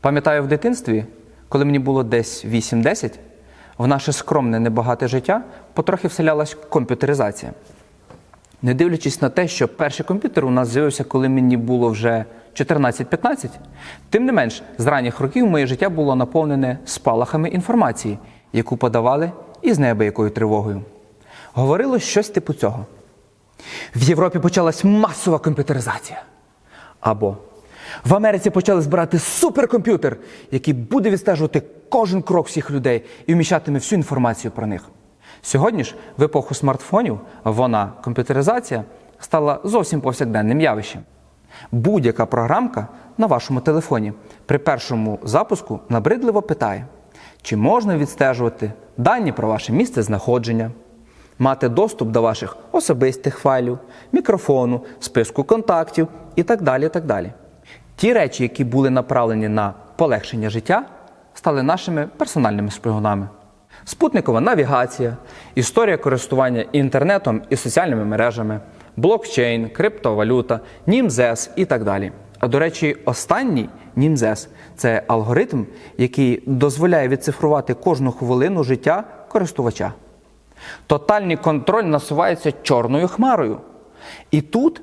Пам'ятаю в дитинстві, коли мені було десь 8-10, в наше скромне небагате життя потрохи вселялась комп'ютеризація. Не дивлячись на те, що перший комп'ютер у нас з'явився, коли мені було вже 14-15, тим не менш, з ранніх років моє життя було наповнене спалахами інформації, яку подавали із неабиякою тривогою. Говорило щось типу цього. В Європі почалась масова комп'ютеризація. Або в Америці почали збирати суперкомп'ютер, який буде відстежувати кожен крок всіх людей і вміщатиме всю інформацію про них. Сьогодні ж, в епоху смартфонів, вона, комп'ютеризація, стала зовсім повсякденним явищем. Будь-яка програмка на вашому телефоні при першому запуску набридливо питає, чи можна відстежувати дані про ваше місце знаходження, мати доступ до ваших особистих файлів, мікрофону, списку контактів і так далі. так далі. Ті речі, які були направлені на полегшення життя, стали нашими персональними шпигунами. Спутникова навігація, історія користування інтернетом і соціальними мережами, блокчейн, криптовалюта, німзес і так далі. А до речі, останній німзес це алгоритм, який дозволяє відцифрувати кожну хвилину життя користувача. Тотальний контроль насувається чорною хмарою. І тут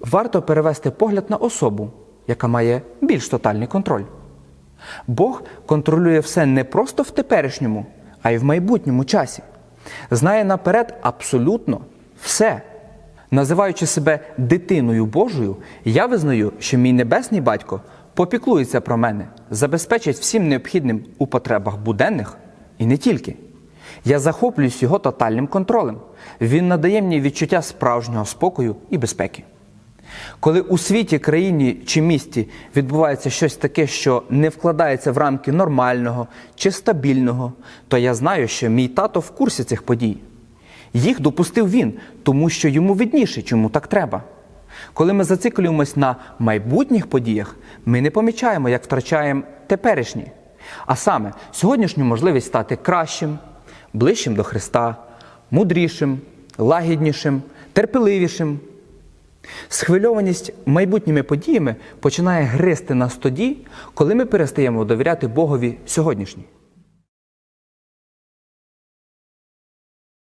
варто перевести погляд на особу, яка має більш тотальний контроль. Бог контролює все не просто в теперішньому, а й в майбутньому часі. Знає наперед абсолютно все. Називаючи себе дитиною Божою, я визнаю, що мій небесний батько попіклується про мене, забезпечить всім необхідним у потребах буденних і не тільки. Я захоплююсь його тотальним контролем. Він надає мені відчуття справжнього спокою і безпеки. Коли у світі, країні чи місті відбувається щось таке, що не вкладається в рамки нормального чи стабільного, то я знаю, що мій тато в курсі цих подій. Їх допустив він, тому що йому видніше, чому так треба. Коли ми зациклюємось на майбутніх подіях, ми не помічаємо, як втрачаємо теперішні. А саме сьогоднішню можливість стати кращим, ближчим до Христа, мудрішим, лагіднішим, терпеливішим. Схвильованість майбутніми подіями починає гризти нас тоді, коли ми перестаємо довіряти Богові сьогоднішній.